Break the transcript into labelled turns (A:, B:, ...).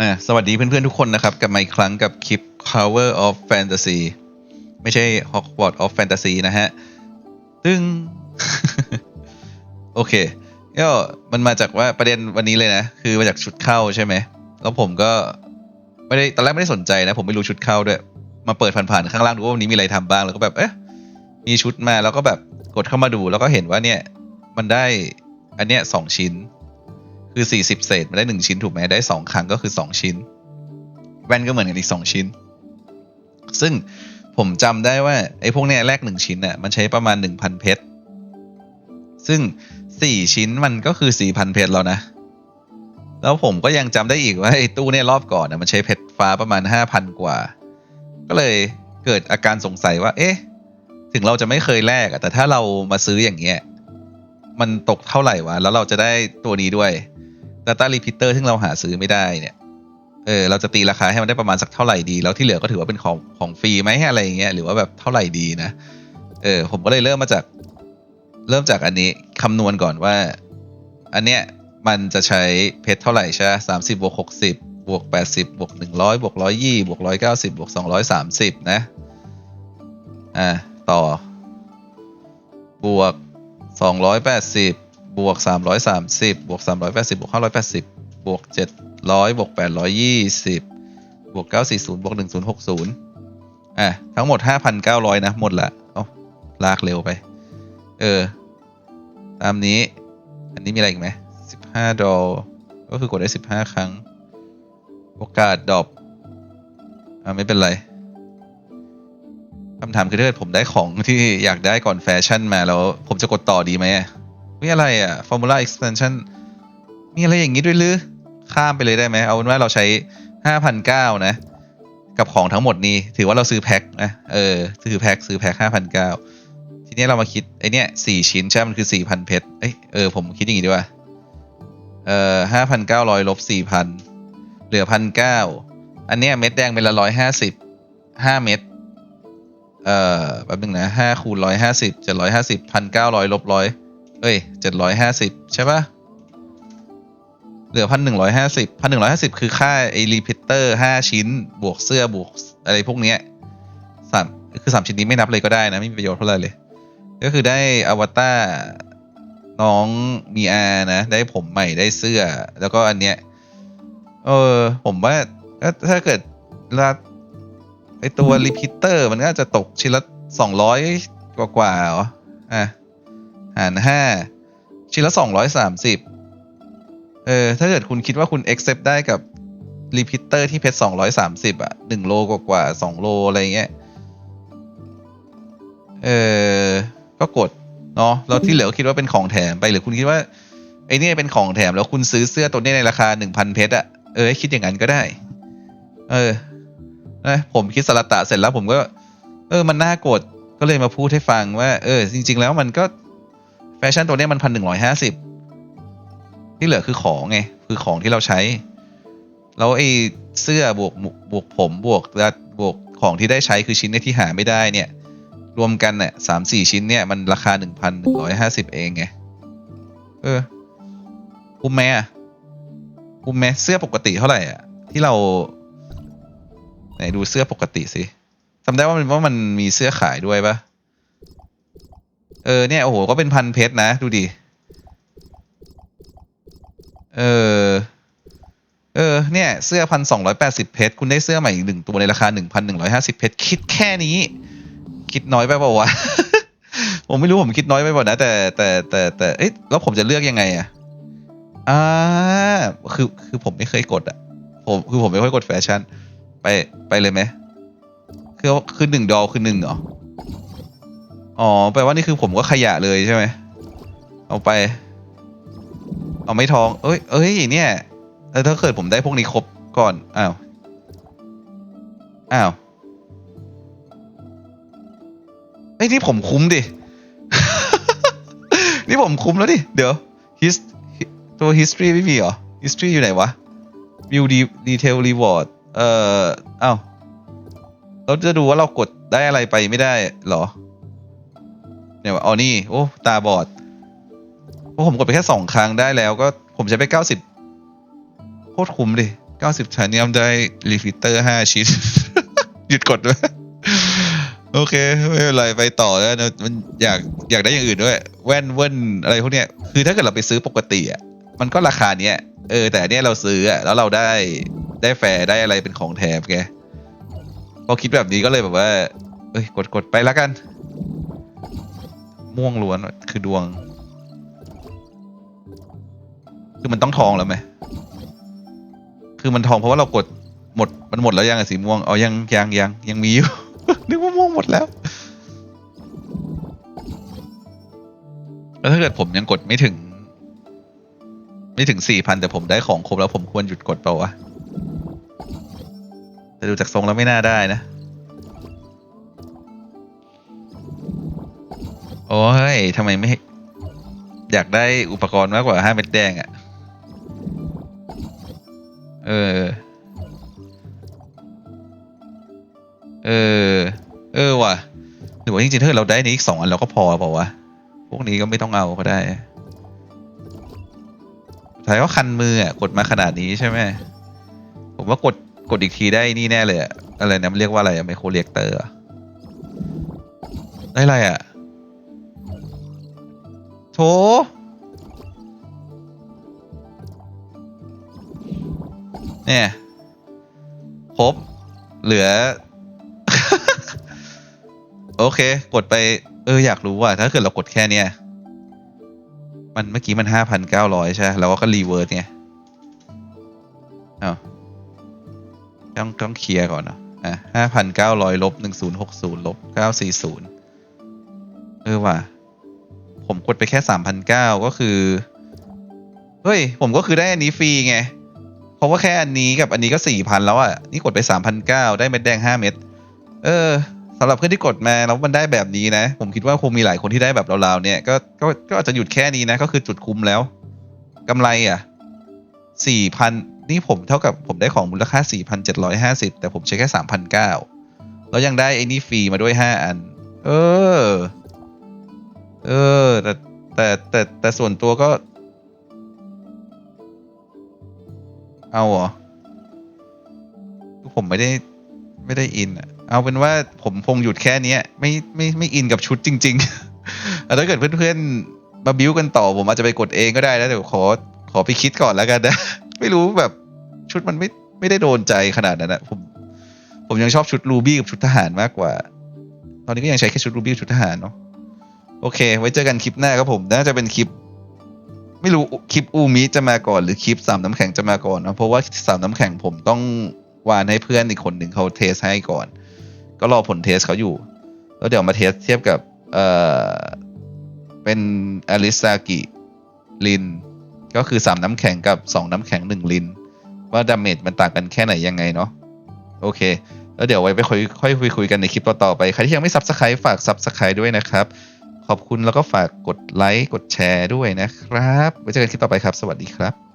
A: อ่าสวัสดีเพื่อนๆทุกคนนะครับ กลับมาอีกครั้งกับคลิป Power of Fantasy ไม่ใช่ Hogwarts of Fantasy นะฮะตึง โอเคก็มันมาจากว่าประเด็นวันนี้เลยนะ คือมาจากชุดเข้าใช่ไหม แล้วผมก็ไม่ได้ตอนแรกไม่ได้สนใจนะ ผมไม่รู้ชุดเข้าด้วย มาเปิดผ่านๆข้างล่างดูว่าวันนี้มีอะไรทำบ้างแล้วก็แบบเอ๊ะมีชุดมาแล้วก็แบบกดเข้ามาดูแล้วก็เห็นว่าเนี่ย มันได้ อันเนี้ยสองชิ้น คือ40เศษมันได้1ชิ้นถูกไหมได้2ครั้งก็คือ2ชิ้น แว่นก็เหมือนกันอีก2ชิ้น ซึ่งผมจำได้ว่าไอ้พวกเนี้ยแรก1ชิ้นน่ะมันใช้ประมาณ1,000เพชรซึ่ง4ชิ้นมันก็คือ4,000เพชรแล้วนะ แล้วผมก็ยังจำได้อีกว่าไอ้ตู้เนี่ยรอบก่อนน่ะมันใช้เพชรฟ้าประมาณ5,000กว่า ก็เลยเกิดอาการสงสัยว่า เอ๊ะ ถึงเราจะไม่เคยแลกแต่ถ้าเรามาซื้ออย่างเงี้ย มันตกเท่าไหร่วะ แล้วเราจะได้ตัวนี้ด้วย Data Repeater ซึ่งเราหาซื้อไม่ได้เนี่ยเออเราจะตีราคาให้มันได้ประมาณสักเท่าไหร่ดี แล้วที่เหลือก็ถือว่าเป็นของของฟรีไหมอะไรอย่างเงี้ยหรือว่าแบบเท่าไหร่ดีนะเออผมก็เลยเริ่มมาจาก เริ่มจากอันนี้คำนวณก่อนว่า อันเนี้ยมันจะใช้เพชรเท่าไหร่ใช่สามสิบบวกหกสิบบวกแปดสิบบวกหนึ่งร้อยบวกร้อยยี่บวกร้อยเก้าสิบบวกสองร้อยสามสิบนะอ่าต่อบวก สองร้อยแปดสิบบวกสามร้อยสามสิบบวกสามร้อยแปดสิบบวกห้าร้อยแปดสิบบวกเจ็ดร้อยบวกแปดร้อยยี่สิบบวกเก้าสี่ศูนย์บวกหนึ่งศูนย์หกศูนย์อะ ทั้งหมดห้าพันเก้าร้อยนะ หมดละเอาลากเร็วไป เออ ตามนี้ อันนี้มีอะไรอีกไหมสิบห้าดอลก็คือกดได้สิบห้าครั้ง โอกาสดรอปอ่าไม่เป็นไร คำถามคือถ้าเกิดผมได้ของที่อยากได้ก่อนแฟชั่นมาแล้ว ผมจะกดต่อดีไหมอะมีอะไรอะ Formula Extension มีอะไรอย่างนี้ด้วยหรือ ข้ามไปเลยได้ไหม เอาเป็นว่าเราใช้5,900นะ กับของทั้งหมดนี้ ถือว่าเราซื้อแพ็คนะ เออ ซื้อแพ็คซื้อแพ็ค5,900ทีนี้เรามาคิดไอเนี้ยสี่ชิ้นใช่ไหมมันคือ4,000เพชร เอ้ย เออ ผมคิดอย่างนี้ดีกว่า เอ่อ5,900ลบ4,000เหลือ1,900อันเนี้ยเม็ดแดงเป็นละ150 5เม็ด เอ่อแป๊บนึงนะห้าคูณร้อยห้าสิบเจ็ดร้อยห้าสิบพันเก้าร้อยลบร้อยเอ้ยเจ็ดร้อยห้าสิบใช่ปะเหลือพันหนึ่งร้อยห้าสิบพันหนึ่งร้อยห้าสิบคือค่าไอรีพิเตอร์ห้าชิ้น บวกเสื้อบวกอะไรพวกเนี้ยสามคือสามชิ้นนี้ไม่นับเลยก็ได้นะ ไม่มีประโยชน์เท่าไหร่เลย ก็คือได้อวตารน้องมีอานะ ได้ผมใหม่ได้เสื้อ แล้วก็อันเนี้ย เออ ผมว่าถ้าถ้าเกิดรา ไอตัวรีพิเตอร์มันก็จะตกชิ้นละสองร้อยกว่ากว่าเหรออะหารห้าชิ้นละสองร้อยสามสิบเออ ถ้าเกิดคุณคิดว่าคุณ accept ได้กับรีพิเตอร์ที่เพชรสองร้อยสามสิบอะหนึ่งโลกว่าๆสองโลอะไรเงี้ย เออ ก็กดเนาะแล้วที่เหลือคิดว่าเป็นของแถมไปหรือคุณคิดว่าไอเนี่เป็นของแถมแล้วคุณซื้อเสื้อตัวนี้ในราคาหนึ่งพันเพชรอะเออคิดอย่างนั้นก็ได้ เออ นะผมคิดสลัตะเสร็จแล้วผมก็ เออ มันน่าโกดก็เลยมาพูดให้ฟังว่า เออ จริง ๆ แล้วมันก็แฟชั่นตัวนี้มันพันหนึ่งร้อยห้าสิบที่เหลือคือของไง คือของที่เราใช้ แล้วไอ้เสื้อบวกบวกผมบวกและบวกของที่ได้ใช้คือชิ้นที่หาไม่ได้เนี่ย รวมกันเนี่ยสามสี่ชิ้นเนี่ยมันราคาหนึ่งพันหนึ่งร้อยห้าสิบเองไง เออคุ้มไหมอะคุ้มไหมเสื้อปกติเท่าไหร่อะที่เรา ไหนดูเสื้อปกติสิจำได้ว่ามันว่ามันมีเสื้อขายด้วยปะเออเนี่ยโอ้โหก็เป็นพันเพชรนะ ดูดิ เออ เออเนี่ยเสื้อพันสองร้อยแปดสิบเพชรคุณได้เสื้อใหม่อีกหนึ่งตัวในราคาหนึ่งพันหนึ่งร้อยห้าสิบเพชรคิดแค่นี้ คิดน้อยไปเปล่าวะ ผมไม่รู้ผมคิดน้อยไปเปล่านะ แต่แต่แต่แต่เอ๊ะแล้วผมจะเลือกยังไงอะอ่าคือคือผมไม่เคยกดอะผมคือผมไม่ค่อยกดแฟชั่น ไปไปเลยไหมคือคือหนึ่งดอลคือหนึ่งเหรอ อ๋อแปลว่านี่คือผมก็ขยะเลยใช่ไหม เอาไป เอาไม่ทอง เอ้ย เอ้ยเนี่ยแล้วถ้าเกิดผมได้พวกนี้ครบก่อน อ้าว อ้าวเอ้ยนี่ผมคุ้มดิ นี่ผมคุ้มแล้วดิ เดี๋ยว his ตัว history ไม่มีเหรอ history อยู่ไหนวะ view detail reward เอ่ออ้าเราจะดูว่าเรากดได้อะไรไปไม่ได้หรอ เนี่ยว่าอ๋อนี่ โอ้ ตาบอดเพราะผมกดไปแค่สองครั้งได้แล้วก็ผมใช้ไปเก้าสิบโคตรคุ้มดิเก้าสิบชาเนียมได้รีฟิลเตอร์ห้าชิ้น หยุดกดด้วยโอเค ไม่เป็นไรไปต่อแล้วนะมันอยากอยากได้อย่างอื่นด้วย แว่นเว่นอะไรพวกเนี้ยคือถ้าเกิดเราไปซื้อปกติอะมันก็ราคาเนี้ยเออแต่อันเนี้ยเราซื้ออะแล้วเราได้ ได้แฟร์ได้อะไรเป็นของแถมไงพอคิดแบบนี้ก็เลยแบบว่า เอ้ยกดกดไปแล้วกัน ม่วงล้วนคือดวง คือมันต้องทองแล้วไหมคือมันทองเพราะว่าเรากดหมดมันหมดแล้วยังอะสีม่วงเอายังยังยังยังมีอยู่ นึกว่าม่วงหมดแล้วแล้วถ้าเกิดผมยังกดไม่ถึง ไม่ถึงสี่พันแต่ผมได้ของครบแล้วผมควรหยุดกดเปล่าวะ แต่ดูจากทรงแล้วไม่น่าได้นะ โอ้ยทำไมไม่ อยากได้อุปกรณ์มากกว่าห้าเม็ดแดงอะ่ะ เออ เออ เออว่ะหรือว่าจริงๆถ้าเกิดเราได้นี้อีกสองอันเราก็พอเปล่าวะ พวกนี้ก็ไม่ต้องเอาก็ได้ท้ายก็คันมืออะกดมาขนาดนี้ใช่ไหมผมว่ากด กดอีกทีได้นี่แน่เลยอะอะไรนะมันเรียกว่าอะไรอะไมโครเรียกเตอร์ได้อะไรอะโถเนี่ยครบเหลือ โอเค กดไป เออ อยากรู้ว่า ถ้าเกิดเรากดแค่เนี้ยมันเมื่อกี้มันห้าพันเก้าร้อยใช่ แล้วก็รีเวิร์สไงอ้าว ต้องต้องเคลียร์ก่อนเนาะอะห้าพันเก้าร้อยลบหนึ่งศูนย์หกศูนย์ลบเก้าสี่ศูนย์เออว่ะ ผมกดไปแค่สามพันเก้าก็คือ เฮ้ย ผมก็คือได้อันนี้ฟรีไง เพราะว่าแค่อันนี้กับอันนี้ก็สี่พันแล้วอะ นี่กดไปสามพันเก้าได้เม็ดแดงห้าเม็ด เออสำหรับเพื่อนที่กดมาแล้วมันได้แบบนี้นะ ผมคิดว่าคงมีหลายคนที่ได้แบบเราๆเนี่ยก็ก็ก็อาจจะหยุดแค่นี้นะ ก็คือจุดคุ้มแล้วกำไรอะสี่พัน นี่ผมเท่ากับผมได้ของมูลค่าสี่พันเจ็ดร้อยห้าสิบแต่ผมใช้แค่สามพันเก้าแล้วยังได้ไอ้นี่ฟรีมาด้วยห้าอัน เออ เออ แต่แต่แต่แต่ส่วนตัวก็ เอาเหรอผมไม่ได้ไม่ได้อินอะเอาเป็นว่าผมคงหยุดแค่นี้ไม่ไม่ไม่อินกับชุดจริงๆแต่ถ้าเกิดเพื่อนๆมาบิ้วกันต่อผมอาจจะไปกดเองก็ได้นะเดี๋ยวขอขอไปคิดก่อนแล้วกันนะ ไม่รู้แบบชุดมันไม่ไม่ได้โดนใจขนาดนั้นอะผม ผมยังชอบชุดรูบี้กับชุดทหารมากกว่า ตอนนี้ก็ยังใช้แค่ชุดรูบี้กับชุดทหารเนาะโอเค ไว้เจอกันคลิปหน้าครับผมน่าจะเป็นคลิป ไม่รู้คลิปอูมิจะมาก่อน หรือคลิปสามน้ำแข็งจะมาก่อนนะเพราะว่าสามน้ำแข็งผมต้องวานให้เพื่อนอีกคนหนึ่งเขาเทสให้ก่อน ก็รอผลเทสเขาอยู่ แล้วเดี๋ยวมาเทสเทียบกับเอ่อเป็นอลิซากิลิน ก็คือสามน้ำแข็งกับสองน้ำแข็งหนึ่งลิน ว่าดาเมจมันต่างกันแค่ไหนยังไงเนาะโอเค แล้วเดี๋ยวไว้ไปค่อยค่อยคุยคุยกันในคลิปต่อๆไป ใครที่ยังไม่ซับสไครต์ฝากซับสไครต์ด้วยนะครับ ขอบคุณแล้วก็ฝากกดไลค์กดแชร์ด้วยนะครับไว้เจอกันคลิปต่อไปครับ สวัสดีครับ